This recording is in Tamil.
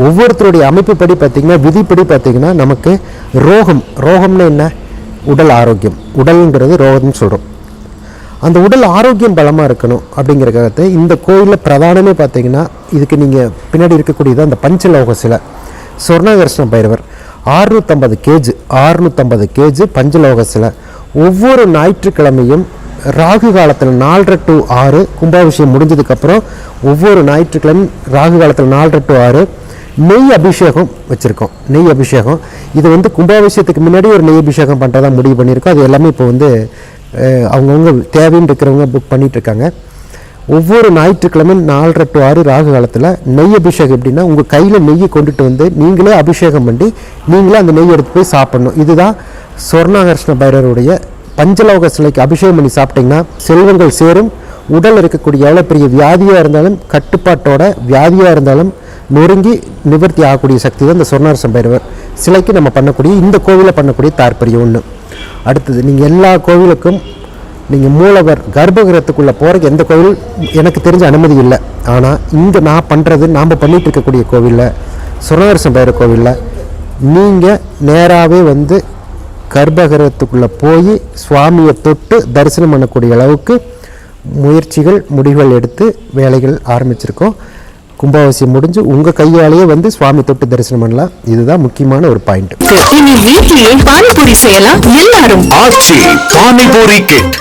ஒவ்வொருத்தருடைய அமைப்புப்படி பார்த்தீங்கன்னா விதிப்படி பார்த்தீங்கன்னா நமக்கு ரோகம் ரோகம்னு என்ன? உடல் ஆரோக்கியம். உடல்ங்கிறது ரோகம்னு சொல்கிறோம் அந்த உடல் ஆரோக்கியம் பலமாக இருக்கணும் அப்படிங்கிறக்காகத்தை இந்த கோயிலில் பிரதானமே பார்த்தீங்கன்னா இதுக்கு நீங்கள் பின்னாடி இருக்கக்கூடியது அந்த பஞ்சலோக சிலை. சொர்ணகர்ஷ்ண பைரவர் ஆறுநூற்றம்பது கேஜி ஆறுநூற்றம்பது கேஜி பஞ்சலோக சிலை. ஒவ்வொரு ஞாயிற்றுக்கிழமையும் ராகு காலத்தில் நாலரை டு ஆறு கும்பாபிஷேகம் முடிஞ்சதுக்கப்புறம் ஒவ்வொரு ஞாயிற்றுக்கிழமையும் ராகு காலத்தில் நாலரை டு ஆறு நெய் அபிஷேகம் வச்சுருக்கோம். நெய் அபிஷேகம். இது வந்து கும்பாபிஷேகத்துக்கு முன்னாடி ஒரு நெய் அபிஷேகம் பண்ணுறதா முடிவு பண்ணியிருக்கோம். அது எல்லாமே இப்போ வந்து அவங்கவுங்க தேவைன்னு இருக்கிறவங்க புக் பண்ணிகிட்ருக்காங்க இருக்காங்க ஒவ்வொரு ஞாயிற்றுக்கிழமை நாலரை டு ஆறு ராகு காலத்தில் நெய் அபிஷேகம் எப்படின்னா உங்கள் கையில் நெய்யை கொண்டுட்டு வந்து நீங்களே அபிஷேகம் பண்ணி நீங்களே அந்த நெய் எடுத்து போய் சாப்பிடணும். இதுதான் சொர்ணாகர்ஷ்ண பைரருடைய பஞ்சலோக சிலைக்கு அபிஷேகம் பண்ணி சாப்பிட்டிங்கன்னா செல்வங்கள் சேரும். உடல் இருக்கக்கூடிய எவ்வளோ பெரிய வியாதியாக இருந்தாலும் கட்டுப்பாட்டோட வியாதியாக இருந்தாலும் நொறுங்கி நிவர்த்தி ஆகக்கூடிய சக்தி தான் இந்த சொர்ணாரசம் பைரவர் சிலைக்கு நம்ம பண்ணக்கூடிய இந்த கோவிலில் பண்ணக்கூடிய தாற்பயம் ஒன்று அடுத்தது நீங்கள் எல்லா கோவிலுக்கும் நீங்கள் மூலவர் கர்ப்பகிரகத்துக்குள்ளே போகிறக்கு எந்த கோவில்? எனக்கு தெரிஞ்ச அனுமதி இல்லை. ஆனால் இங்கே நான் பண்ணுறது நாம் பண்ணிகிட்டு இருக்கக்கூடிய கோவிலில் சுரநரசம் பைரவர் கோவிலில் நீங்கள் நேராகவே வந்து கர்ப்பகிரகத்துக்குள்ளே போய் சுவாமியை தொட்டு தரிசனம் பண்ணக்கூடிய அளவுக்கு முயற்சிகள் முடிவுகள் எடுத்து வேலைகள் ஆரம்பிச்சிருக்கோம். கும்பாபிஷேகம் முடிஞ்சு உங்கள் கையாலேயே வந்து சுவாமி தொட்டு தரிசனம் பண்ணலாம். இதுதான் முக்கியமான ஒரு பாயிண்ட் இனி வீட்டிலேயே பானிபூரி செய்யலாம். எல்லாரும் ஆச்சி பானிபூரி கிட்